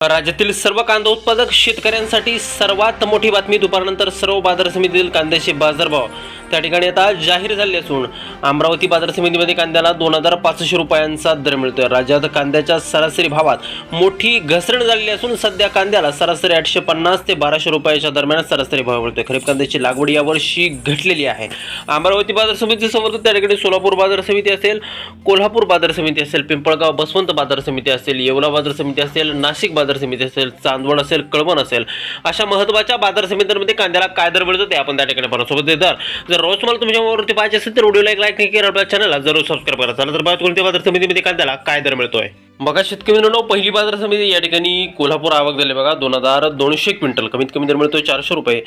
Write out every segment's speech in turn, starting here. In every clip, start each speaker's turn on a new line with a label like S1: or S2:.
S1: राज्यातील सर्व कांदा उत्पादक शेतकऱ्यांसाठी सर्वात मोठी बातमी दुपारनंतर सर्व बाजार समितीतील कांद्याचे बाजारभाव त्या ठिकाणी आता जाहीर झाले असून अमरावती बाजार समितीमध्ये कांद्याला दोन हजार पाचशे रुपयांचा दर मिळतोय. राज्यात कांद्याच्या सरासरी भावात मोठी घसरण झालेली असून सध्या कांद्याला सरासरी आठशे पन्नास ते बाराशे रुपयाच्या दरम्यान सरासरी भाव मिळतोय. खरीप कांद्याची लागवड यावर्षी घटलेली आहे. अमरावती बाजार समिती समोर त्या ठिकाणी सोलापूर बाजार समिती असेल कोल्हापूर बाजार समिती असेल पिंपळगाव बसवंत बाजार समिती असेल येवला बाजार समिती असेल नाशिक बाजार समिती असेल चांदवड असेल कळवण असेल अशा महत्त्वाच्या बाजार समित्यांमध्ये कांद्याला काय दर मिळतो ते आपण त्या ठिकाणी पाहतो सोबत दर जर रोज तुम्हाला तुमच्या मोबाईलवरती पाहिजे असेल तर व्हिडिओला एक लाईक करा आपल्या चॅनलला जरूर सबस्क्राईब करा. चला तर बघा कोणत्या बाजार समितीमध्ये कांद्याला काय दर मिळतोय. बघा शेतकरी मित्रांनो पहिली बाजार समिती या ठिकाणी कोल्हापूर आवक झाली बघा. दोन हजार दोनशे क्विंटल. कमीत कमी दर मिळतोय चारशे रुपये.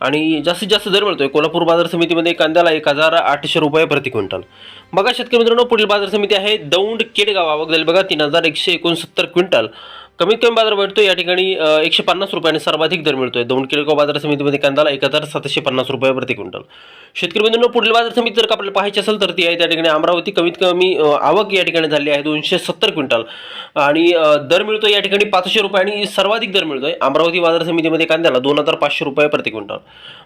S1: आणि जास्तीत जास्त दर मिळतोय कोल्हापूर बाजार समितीमध्ये कांद्याला एक हजार आठशे रुपये प्रति क्विंटल. बघा शेतकरी मित्रांनो पुढील बाजार समिती आहे दौंड केडगाव. आवक झाली बघा तीन हजार एकशे एकोणसत्तर क्विंटल. कमीत कमी बाजार भेटतो या ठिकाणी एकशे पन्नास रुपयाने सर्वाधिक दर मिळतोय. दोन किलो बाजार समितीमध्ये कांदाला एक हजार सातशे पन्नास रुपये प्रति क्विंटल. शेतकरी बंधूंना पुढील बाजार समिती जर का आपल्याला पाहायची असेल तर ती आहे त्या ठिकाणी अमरावती. कमीत कमी आवक या ठिकाणी झाली आहे दोनशे सत्तर क्विंटल. आणि दर मिळतो या ठिकाणी पाचशे रुपये आणि सर्वाधिक दर मिळतोय. अमरावती बाजार समितीमध्ये कांद्याला दोन हजार पाचशे रुपये प्रति क्विंटल.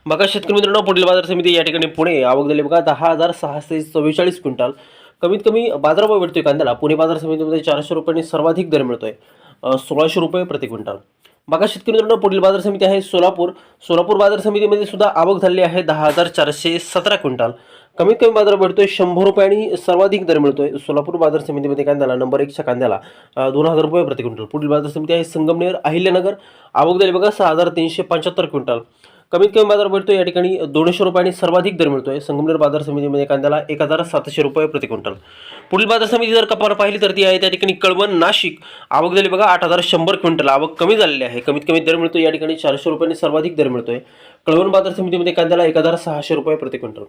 S1: बघा शेतकरी मित्रांनो पुढील बाजार समिती या ठिकाणी पुणे आवक झाली बघा दहा हजार सहाशे चव्वेचाळीस क्विंटल. कमीत कमी बाजारभाव भेटतोय कांद्याला. पुणे बाजार समितीमध्ये चारशे रुपयांनी सर्वाधिक दर मिळतोय. सोळाशे रुपये प्रति क्विंटल. बघा शेतकरी मित्रांनो पुढील बाजार समिती आहे सोलापूर. सोलापूर बाजार समितीमध्ये सुद्धा आवक झाली आहे दहा हजार चारशे सतरा क्विंटल. कमीत कमी बाजार भेटतोय शंभर रुपये आणि सर्वाधिक दर मिळतोय. सोलापूर बाजार समितीमध्ये कांद्याला नंबर एकच्या कांद्याला दोन हजार रुपये प्रति क्विंटल. पुढील बाजार समिती आहे संगमनेर अहिल्यानगर. आवक झाली बघा सहा हजार तीनशे पंच्याहत्तर क्विंटल. कमीत कमी बाजार भेटतो या ठिकाणी दोनशे रुपयाने सर्वाधिक दर मिळतोय. संगमनेर बाजार समितीमध्ये कांद्याला एक हजार सातशे रुपये प्रति क्विंटल. पुढील बाजार समिती जर कपार पाहिली तर ती आहे त्या ठिकाणी कळवण नाशिक. आवक झाली बघा आठ हजार शंभर क्विंटल. आवक कमी झालेली आहे. कमीत कमी दर मिळतो या ठिकाणी चारशे रुपयांनी सर्वाधिक दर मिळतोय. कळवण बाजार समितीमध्ये कांद्याला एक हजार सहाशे रुपये प्रति क्विंटल.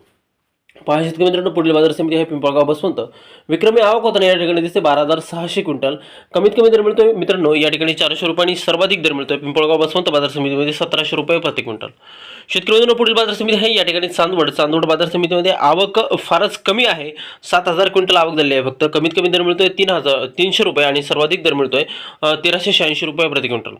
S1: पहा शेतकरी मित्रांनो पुढील बाजार समिती आहे पिंपळगाव बसवंत. विक्रमी आवक होताना या ठिकाणी दिसते बारा हजार सहाशे क्विंटल. कमीत कमी दर मिळतोय मित्रांनो या ठिकाणी चारशे रुपयांनी सर्वाधिक दर मिळतोय पिंपळगाव बसवंत बाजार समितीमध्ये सतराशे रुपये प्रति क्विंटल. शेतकरी मित्रांनो पुढील बाजार समिती आहे. या ठिकाणी चांदवड चांदवड बाजार समितीमध्ये आवक फारच कमी आहे. सात हजार क्विंटल आवक झाली आहे फक्त. कमीत कमी दर मिळतोय तीन हजार तीनशे रुपये आणि सर्वाधिक दर मिळतोय तेराशे शहाऐंशी रुपये प्रति क्विंटल.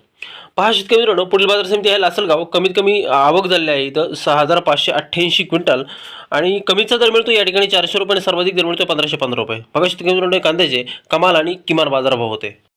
S1: पहा शेतकरी मित्रांनो पुढील बाजार समिती आहे लासलगाव. कमीत कमी आवक झालेली आहे इथं. सहा हजार पाचशे अठ्ठ्याऐंशी क्विंटल. आणि कमीचा दर मिळतो या ठिकाणी चारशे रुपये आणि सर्वाधिक दर मिळतो पंधराशे पंधरा रुपये. बघा शेतकरी मित्रांनो कांद्याचे कमाल आणि किमान बाजारभाव होते.